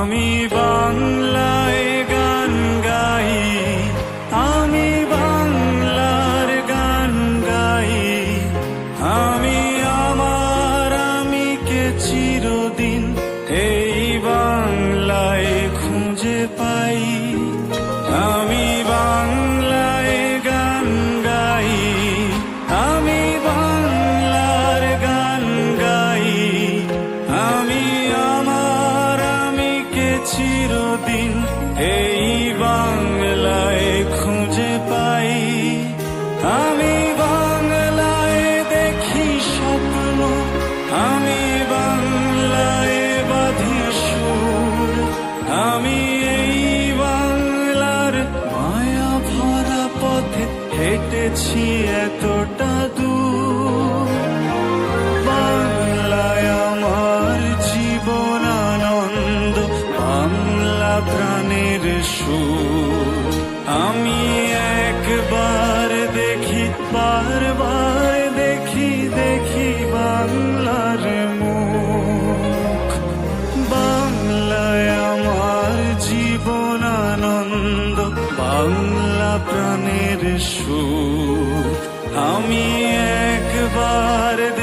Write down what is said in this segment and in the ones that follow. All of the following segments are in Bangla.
আমি বাংলায় হেঁটেছি এতটা দূর। বাংলায় আমার জীবন আনন্দ, বাংলা প্রাণের সুর। আমি একবার দেখি, বারবার দেখি দেখি বাংলার মুখ। বাংলায় আমার জীবন আনন্দ, বাংলা প্রাণের সুর।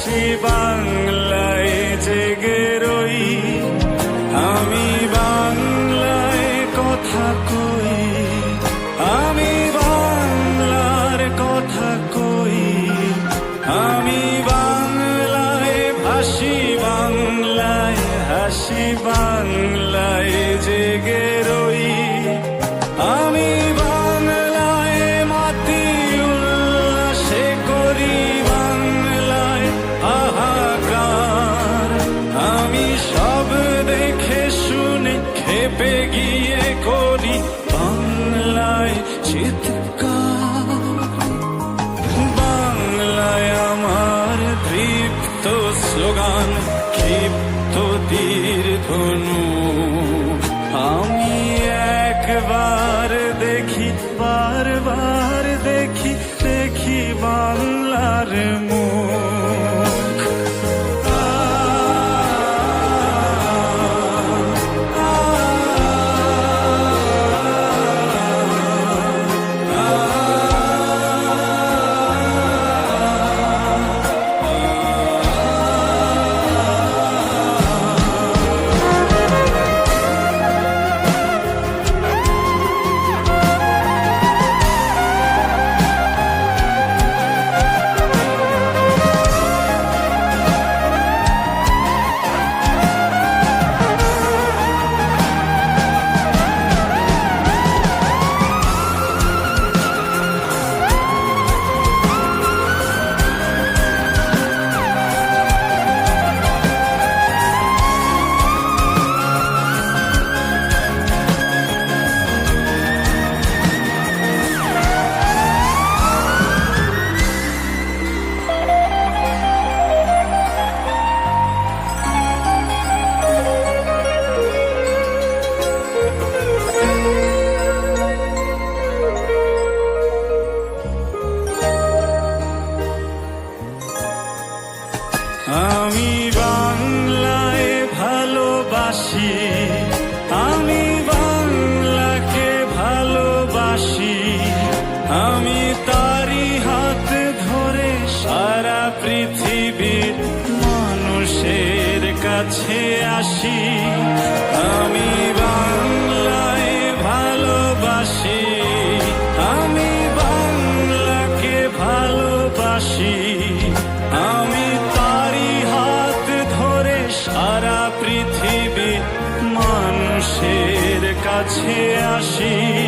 হাসি বাংলায় জেগে রই। আমি কথা কই। আমি বাংলার কথা কই। আমি বাংলায় ভাসি বাংলায়, হাসি বাংলায় খেপে গিয়ে করি বাংলায় চিৎকার। বাংলায় আমার দীপ্ত স্লোগান, ক্ষিপ্ত তীর ধনু আমি একবার দেখি, বারবার দেখি দেখি বাংলার কাছে আসি।